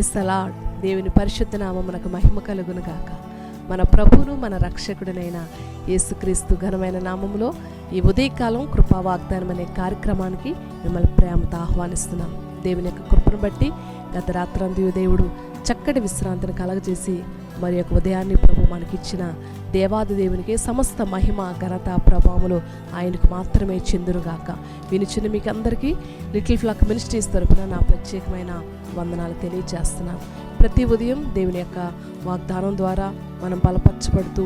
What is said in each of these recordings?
Price దేవుని పరిశుద్ధ నామమునకు మహిమ కలుగును గాక. మన ప్రభువును మన రక్షకుడినైన యేసుక్రీస్తు ఘనమైన నామములో ఈ ఉదయకాలం కృపా వాగ్దానం అనే కార్యక్రమానికి మిమ్మల్ని ప్రేమతో ఆహ్వానిస్తున్నాం. దేవుని యొక్క కృపను బట్టి గత రాత్రందియు దేవుడు చక్కటి విశ్రాంతిని కలగజేసి మరి యొక్క ఉదయాన్ని ప్రభు మనకిచ్చిన దేవాది దేవునికి సమస్త మహిమ ఘనత ప్రభావములు ఆయనకు మాత్రమే చెందునుగాక. వినిచిన మీకు అందరికీ లిటిల్ ఫ్లాక్ మినిస్ట్రీస్ తరపున నా ప్రత్యేకమైన వందనాలు తెలియజేస్తున్నాను ప్రతి ఉదయం దేవుని యొక్క వాగ్దానం ద్వారా మనం బలపరచబడుతూ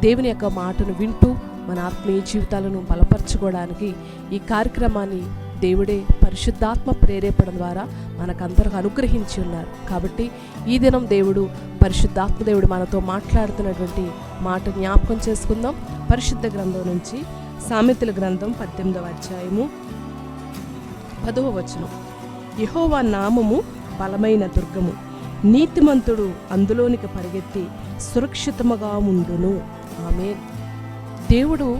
దేవుని యొక్క మాటను వింటూ మన ఆత్మీయ జీవితాలను బలపరచుకోవడానికి ఈ కార్యక్రమాన్ని దేవుడే పరిశుద్ధాత్మ ప్రేరేపణ ద్వారా మనకందరికి అనుగ్రహించి ఉన్నారు. కాబట్టి ఈ దినం దేవుడు పరిశుద్ధాత్మ దేవుడు మనతో మాట్లాడుతున్నటువంటి మాట జ్ఞాపకం చేసుకుందాం. పరిశుద్ధ గ్రంథం నుంచి సామెతల గ్రంథం పద్దెనిమిదవ అధ్యాయము పదవ వచనం. యహోవా నామము బలమైన దుర్గము. నీతిమంతుడు అందులోనికి పరిగెత్తి సురక్షితముగా ఉండును. ఆమె దేవుడు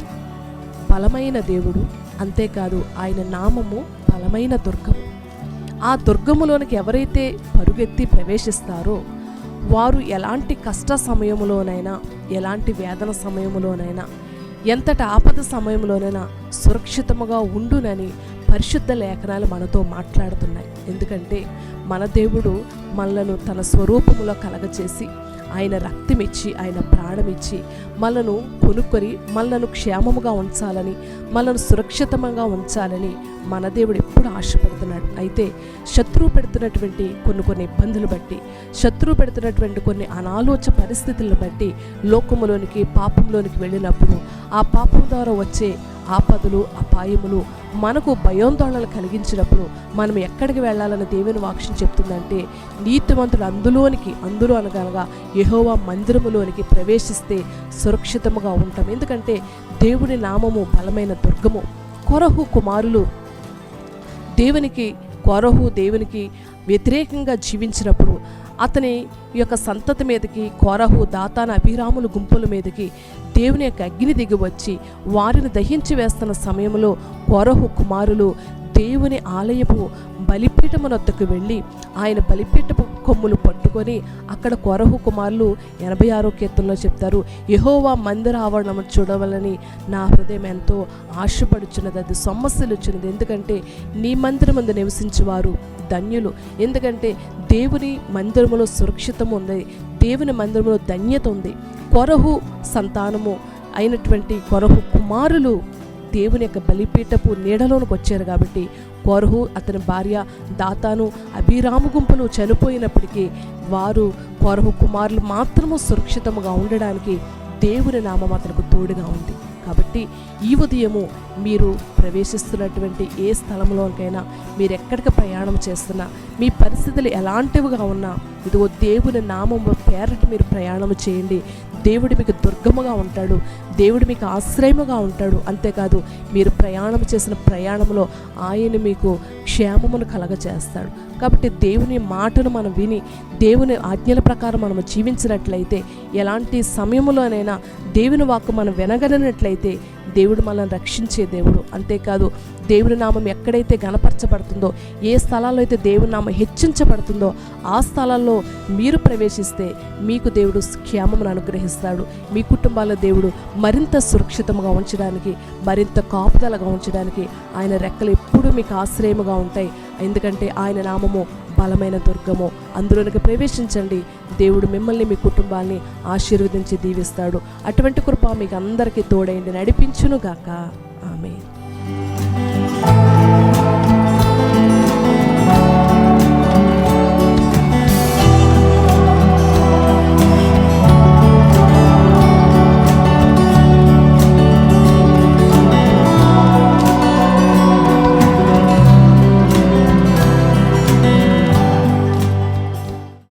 బలమైన దేవుడు అంతేకాదు ఆయన నామము బలమైన దుర్గము ఆ దుర్గములోనికి ఎవరైతే పరుగెత్తి ప్రవేశిస్తారో వారు ఎలాంటి కష్ట సమయంలోనైనా ఎలాంటి వేదన సమయంలోనైనా ఎంతటి ఆపద సమయంలోనైనా సురక్షితముగా ఉండునని పరిశుద్ధ లేఖనాలు మనతో మాట్లాడుతున్నాయి. ఎందుకంటే మన దేవుడు మనలను తన స్వరూపములో కలగచేసి ఆయన రక్తమిచ్చి ఆయన ప్రాణమిచ్చి మనను కొనుక్కొని మనను క్షేమముగా ఉంచాలని మనను సురక్షితంగా ఉంచాలని మన దేవుడు ఎప్పుడు ఆశపడుతున్నాడు? అయితే శత్రువు పెడుతున్నటువంటి కొన్ని కొన్ని ఇబ్బందులు బట్టి శత్రువు పెడుతున్నటువంటి కొన్ని అనాలోచ పరిస్థితులను బట్టి లోకములోనికి పాపంలోనికి వెళ్ళినప్పుడు ఆ పాపం ద్వారా వచ్చే ఆపదలు అపాయములు మనకు భయోందోళనలు కలిగించినప్పుడు మనం ఎక్కడికి వెళ్ళాలని దేవుని వాక్యం చెప్తుందంటే నీతివంతుడు అందులోనికి అందులో అనగనగా యహోవా మందిరములోనికి ప్రవేశిస్తే సురక్షితముగా ఉంటాం. ఎందుకంటే దేవుని నామము బలమైన దుర్గము. కొరహు కుమారులు దేవునికి కొరహు దేవునికి వ్యతిరేకంగా జీవించినప్పుడు అతని యొక్క సంతతి మీదకి కోరహు దాతాన అభిరాముల గుంపుల మీదకి దేవుని యొక్క అగ్ని దిగి వచ్చి వారిని దహించి వేస్తున్న సమయంలో కోరహు కుమారులు దేవుని ఆలయపు బలిపీఠమునొద్దకు వెళ్ళి ఆయన బలిపీఠపు కొమ్ములు పట్టుకొని అక్కడ కొరహు కుమారులు ఎనభై ఆరో కీర్తనలో చెప్తారు యహోవా మందిర ఆవరణము చూడవలని నా హృదయం ఎంతో ఆశపడుచున్నది అది సమస్యలు వచ్చినది ఎందుకంటే నీ మందిరం ముందు నివసించేవారు ధన్యులు. ఎందుకంటే దేవుని మందిరములో సురక్షితం ఉంది దేవుని మందిరములో ధన్యత ఉంది. కొరహు సంతానము అయినటువంటి కొరహు కుమారులు దేవుని యొక్క బలిపీఠపు నీడలోనికి వచ్చారు కాబట్టి కోరహు అతని భార్య దాతాను అభిరాము గుంపును చనిపోయినప్పటికీ వారు కోరహు కుమారులు మాత్రము సురక్షితముగా ఉండడానికి దేవుని నామం అతనికి తోడుగా ఉంది. కాబట్టి ఈ ఉదయము మీరు ప్రవేశిస్తున్నటువంటి ఏ స్థలంలోకైనా మీరు ఎక్కడికి ప్రయాణం చేస్తున్నా మీ పరిస్థితులు ఎలాంటివిగా ఉన్నా ఇదిగో దేవుని నామం పేరట మీరు ప్రయాణం చేయండి. దేవుడు మీకు దుర్గముగా ఉంటాడు. దేవుడు మీకు ఆశ్రయముగా ఉంటాడు. అంతేకాదు మీరు ప్రయాణం చేసిన ప్రయాణంలో ఆయన మీకు క్షేమమును కలగచేస్తాడు. కాబట్టి దేవుని మాటను మనం విని దేవుని ఆజ్ఞల ప్రకారం మనం జీవించినట్లయితే ఎలాంటి సమయంలోనైనా దేవుని వాక్కు మనం వినగలిగినట్లయితే దేవుడు మనల్ని రక్షించే దేవుడు. అంతేకాదు దేవుని నామం ఎక్కడైతే గనపరచబడుతుందో ఏ స్థలాల్లో అయితే దేవుని నామం హెచ్చించబడుతుందో ఆ స్థలాల్లో మీరు ప్రవేశిస్తే మీకు దేవుడు క్షేమమును అనుగ్రహిస్తాడు. మీ కుటుంబాల దేవుడు మరింత సురక్షితంగా ఉంచడానికి మరింత కాపుదలగా ఉంచడానికి ఆయన రెక్కలు ఎప్పుడూ మీకు ఆశ్రయముగా ఉంటాయి. ఎందుకంటే ఆయన నామము బలమైన దుర్గము. అందులోనికి ప్రవేశించండి. దేవుడు మిమ్మల్ని మీ కుటుంబాన్ని ఆశీర్వదించి దీవిస్తాడు. అటువంటి కృప మీకు అందరికీ తోడైంది నడిపించునుగాక. ఆమె